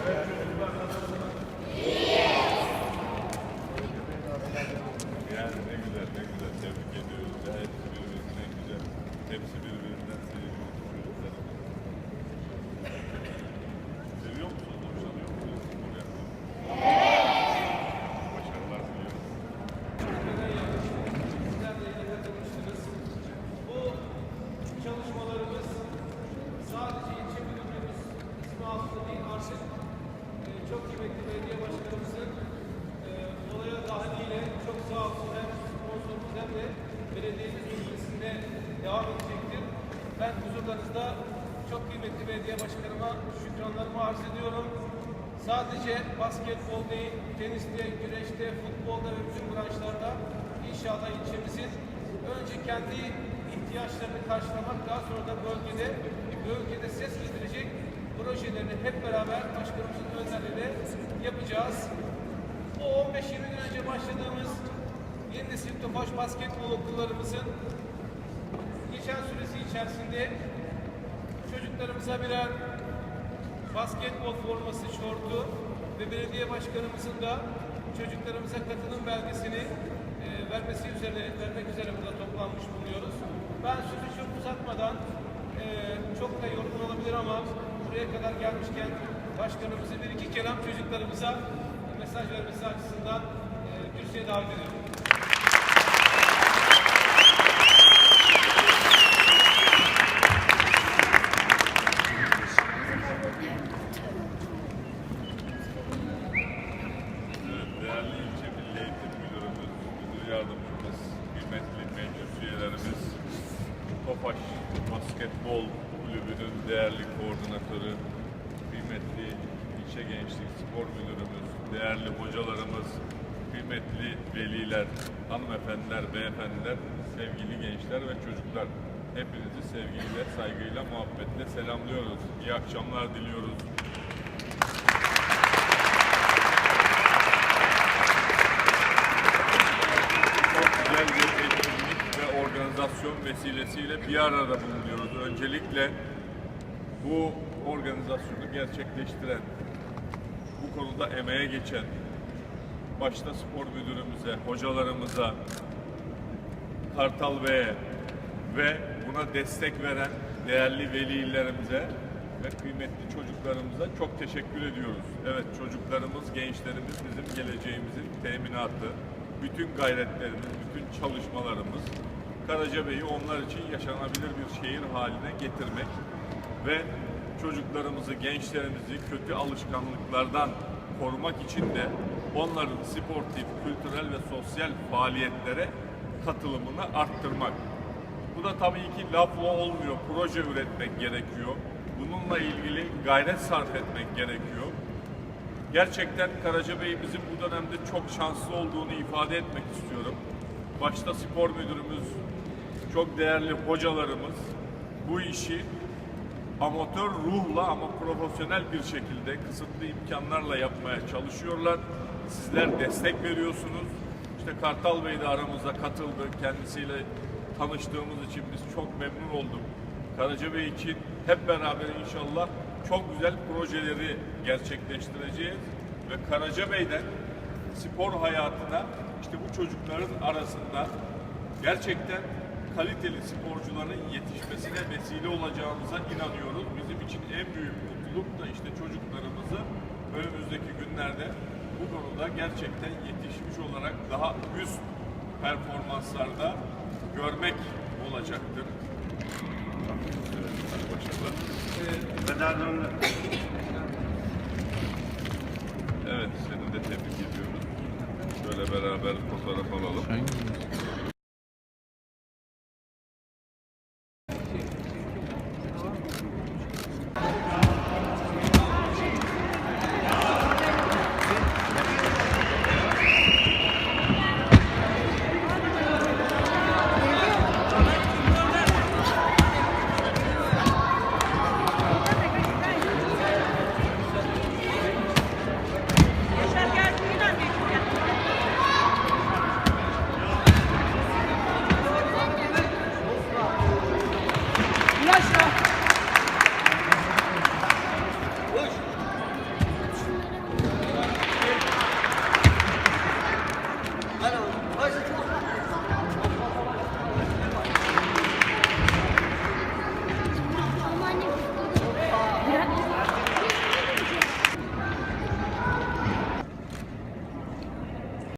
Yeah. Ben huzurlarınızda çok kıymetli belediye başkanıma şükranlarımı arz ediyorum. Sadece basketbol değil, teniste, güreşte, futbolda ve bütün branşlarda inşallah ilçemizin önce kendi ihtiyaçlarını karşılamak, daha sonra da bölgede, bölgede ses getirecek projelerini hep beraber başkanımızın önderliğiyle yapacağız. Bu 15-20 gün önce başladığımız yeni nesil Tofaş basketbol okullarımızın geçen süresi içerisinde çocuklarımıza birer basketbol forması, şortu ve belediye başkanımızın da çocuklarımıza katılım belgesini e, vermesi üzerine, vermek üzere burada toplanmış bulunuyoruz. Ben sözü çok uzatmadan e, çok da yorgun olabilir ama buraya kadar gelmişken başkanımızı bir iki kelam çocuklarımıza mesaj vermesi açısından e, bir şey davet ediyorum. Evet, değerli ilçe milli eğitim müdürümüz, müdür yardımcımız, kıymetli meclis üyelerimiz, Tofaş Basketbol Kulübü'nün değerli koordinatörü, kıymetli ilçe gençlik spor müdürümüz, değerli hocalarımız, kıymetli veliler, hanımefendiler, beyefendiler, sevgili gençler ve çocuklar. Hepinizi sevgiyle, saygıyla, muhabbetle selamlıyoruz. İyi akşamlar diliyoruz. Vesilesiyle bir arada bulunuyoruz. Öncelikle bu organizasyonu gerçekleştiren, bu konuda emeğe geçen, başta spor müdürümüze, hocalarımıza, Kartal Bey'e ve buna destek veren değerli velilerimize ve kıymetli çocuklarımıza çok teşekkür ediyoruz. Evet çocuklarımız, gençlerimiz bizim geleceğimizin teminatı. Bütün gayretlerimiz, bütün çalışmalarımız Karacabey'i onlar için yaşanabilir bir şehir haline getirmek ve çocuklarımızı, gençlerimizi kötü alışkanlıklardan korumak için de onların sportif, kültürel ve sosyal faaliyetlere katılımını arttırmak. Bu da tabii ki lafla olmuyor. Proje üretmek gerekiyor. Bununla ilgili gayret sarf etmek gerekiyor. Gerçekten Karacabey'imizin bu dönemde çok şanslı olduğunu ifade etmek istiyorum. Başta spor müdürümüz, çok değerli hocalarımız bu işi amatör ruhla ama profesyonel bir şekilde kısıtlı imkanlarla yapmaya çalışıyorlar. Sizler destek veriyorsunuz. İşte Kartal Bey de aramıza katıldı. Kendisiyle tanıştığımız için biz çok memnun olduk. Karacabey için hep beraber inşallah çok güzel projeleri gerçekleştireceğiz ve Karacabey'den spor hayatına işte bu çocukların arasında gerçekten kaliteli sporcuların yetişmesine vesile olacağımıza inanıyoruz. Bizim için en büyük mutluluk da işte çocuklarımızı önümüzdeki günlerde bu konuda gerçekten yetişmiş olarak daha üst performanslarda görmek olacaktır. Evet. Evet, seni de tebrik ediyoruz. Şöyle beraber fotoğraf alalım.